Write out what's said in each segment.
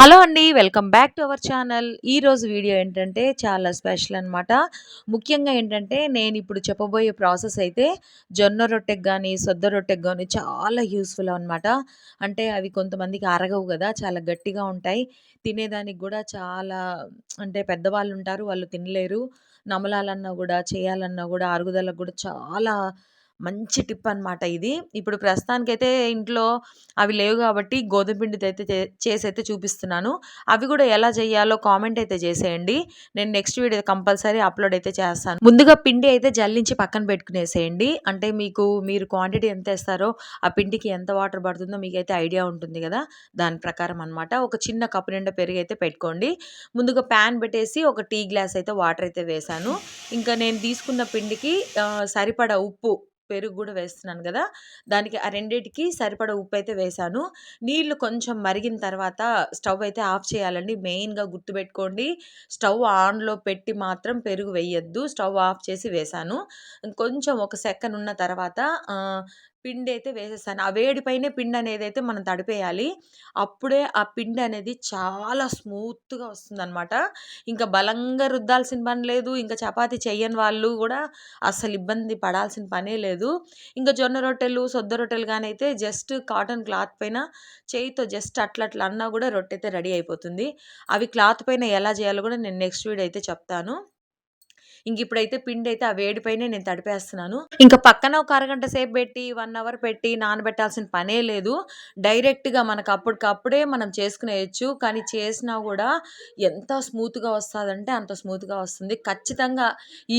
Hello అండి welcome back to our channel. ఈరోజు video ఏంటంటే చాలా స్పెషల్ అనమాట ముఖ్యంగా ఏంటంటే నేను ఇప్పుడు చెప్పబోయే ప్రాసెస్ అయితే జొన్న రొట్టెకి కానీ సొద్ద రొట్టెకి కానీ చాలా యూస్ఫుల్ అనమాట అంటే అవి కొంతమందికి అరగవు కదా చాలా గట్టిగా ఉంటాయి. తినేదానికి కూడా చాలా అంటే పెద్దవాళ్ళు ఉంటారు వాళ్ళు తినలేరు. నమలాలన్నా కూడా చేయాలన్నా కూడా అరుగుదలకు కూడా చాలా మంచి టిప్ అనమాట ఇది. ఇప్పుడు ప్రస్తుతానికైతే ఇంట్లో అవి లేవు కాబట్టి గోధుమ పిండితో అయితే చేసి అయితే చూపిస్తున్నాను. అవి కూడా ఎలా చేయాలో కామెంట్ అయితే చేసేయండి. నేను నెక్స్ట్ వీడియో కంపల్సరీ అప్లోడ్ అయితే చేస్తాను. ముందుగా పిండి అయితే జల్లించి పక్కన పెట్టుకునేసేయండి. అంటే మీకు మీరు క్వాంటిటీ ఎంత వేస్తారో ఆ పిండికి ఎంత వాటర్ పడుతుందో మీకు అయితే ఐడియా ఉంటుంది కదా. దాని ప్రకారం అనమాట ఒక చిన్న కప్పు నిండా పెరుగు అయితే పెట్టుకోండి. ముందుగా ప్యాన్ పెట్టేసి ఒక టీ గ్లాస్ అయితే వాటర్ అయితే వేసాను ఇంకా నేను తీసుకున్న పిండికి సరిపడా ఉప్పు పెరుగు కూడా వేస్తున్నాను కదా! దానికి ఆ రెండింటికి సరిపడ ఉప్పు అయితే వేసాను నీళ్ళు కొంచెం మరిగిన తర్వాత స్టవ్ అయితే ఆఫ్ చేయాలండి. మెయిన్గా గుర్తుపెట్టుకోండి స్టవ్ ఆన్లో పెట్టి మాత్రం పెరుగు వేయొద్దు. స్టవ్ ఆఫ్ చేసి వేసాను కొంచెం ఒక సెకండ్ ఉన్న తర్వాత పిండి అయితే వేసేసాను ఆ వేడి పైనే పిండి అనేది అయితే మనం తడిపేయాలి. అప్పుడే ఆ పిండి అనేది చాలా స్మూత్గా వస్తుందన్నమాట. ఇంకా బలంగా రుద్దాల్సిన పని లేదు. ఇంకా చపాతి చేయని వాళ్ళు కూడా అసలు ఇబ్బంది పడాల్సిన పనే లేదు. ఇంకా జొన్న రొట్టెలు సొద్ద రొట్టెలు కానీ అయితే జస్ట్ కాటన్ క్లాత్ పైన చేయితో జస్ట్ అట్లా అట్లా అన్నా కూడా రొట్టె అయితే రెడీ అయిపోతుంది. అవి క్లాత్ పైన ఎలా చేయాలో కూడా నేను నెక్స్ట్ వీడియో అయితే చెప్తాను. ఇంక ఇప్పుడైతే పిండి అయితే ఆ వేడిపైనే నేను తడిపేస్తున్నాను. ఇంకా పక్కన ఒక అరగంట సేపు పెట్టి వన్ అవర్ పెట్టి నానబెట్టాల్సిన పనే లేదు. డైరెక్ట్గా మనకు అప్పటికప్పుడే మనం చేసుకునేయచ్చు. కానీ చేసినా కూడా ఎంత స్మూత్గా వస్తుందంటే అంత స్మూత్గా వస్తుంది. ఖచ్చితంగా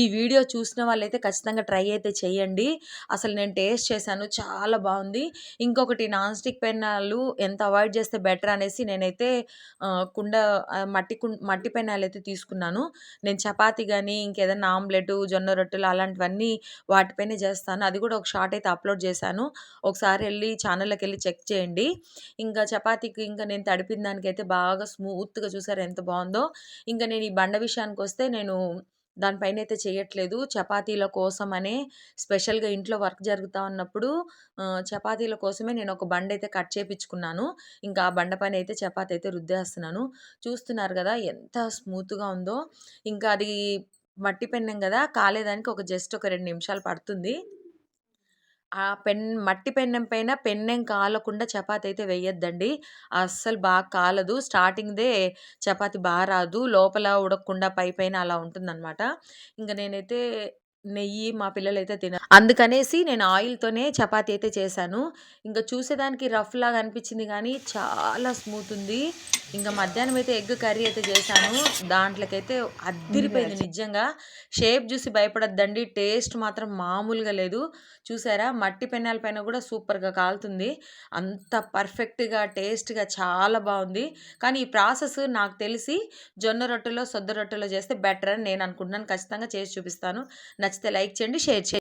ఈ వీడియో చూసిన వాళ్ళైతే ఖచ్చితంగా ట్రై అయితే చేయండి. అసలు నేను టేస్ట్ చేశాను చాలా బాగుంది. ఇంకొకటి నాన్ స్టిక్ పెన్నాలు ఎంత అవాయిడ్ చేస్తే బెటర్ అనేసి నేనైతే కుండ మట్టి మట్టి పెన్నాలు అయితే తీసుకున్నాను. నేను చపాతి కానీ ఇంకేదైనా ఏదైనా ఆమ్లెట్ జొన్న రొట్టెలు అలాంటివన్నీ వాటిపైనే చేస్తాను. అది కూడా ఒక షార్ట్ అయితే అప్లోడ్ చేశాను. ఒకసారి వెళ్ళి ఛానల్లోకి వెళ్ళి చెక్ చేయండి. ఇంకా చపాతీకి ఇంకా నేను తడిపిన దానికైతే బాగా స్మూత్గా చూసారు ఎంత బాగుందో. ఇంకా నేను ఈ బండ విషయానికి వస్తే నేను దానిపైన అయితే చేయట్లేదు. చపాతీల కోసమనే స్పెషల్గా ఇంట్లో వర్క్ జరుగుతూ ఉన్నప్పుడు చపాతీల కోసమే నేను ఒక బండ అయితే కట్ చేయించుకున్నాను ఇంకా ఆ బండ పైన అయితే చపాతీ అయితే రుద్దేస్తున్నాను. చూస్తున్నారు కదా ఎంత స్మూత్గా ఉందో. ఇంకా అది మట్టి పెన్నం కదా కాలేదానికి ఒక జస్ట్ ఒక రెండు నిమిషాలు పడుతుంది. ఆ పెన్ మట్టి పెన్నం పైన పెన్నెం కాలకుండా చపాతి అయితే వేయొద్దండి. అస్సలు బాగా కాలదు. స్టార్టింగ్దే చపాతి బాగా రాదు. లోపల ఉడకకుండా పై పైన అలా ఉంటుందన్నమాట. ఇంకా నేనైతే నెయ్యి మా పిల్లలైతే తిన అందుకనేసి నేను ఆయిల్‌తోనే చపాతీ అయితే చేశాను. ఇంకా చూసేదానికి రఫ్ లాగా అనిపించింది కానీ చాలా స్మూత్ ఉంది. ఇంకా మధ్యాహ్నం అయితే ఎగ్ కర్రీ అయితే చేశాను. దాంట్లోకైతే అద్దిరిపోయింది నిజంగా. షేప్ చూసి భయపడొద్దండి. టేస్ట్ మాత్రం మామూలుగా లేదు. చూసారా మట్టి పెన్నాల పైన కూడా సూపర్‌గా కాలుతుంది. అంత పర్ఫెక్ట్‌గా, టేస్ట్‌గా చాలా బాగుంది. కానీ ఈ ప్రాసెస్ నాకు తెలిసి జొన్న రొట్టెలో, సొద్ద రొట్టెలో చేస్తే బెటర్ అని నేను అనుకుంటున్నాను. ఖచ్చితంగా చేసి చూపిస్తాను. నచ్చితే లైక్ చేయండి షేర్ చేయండి.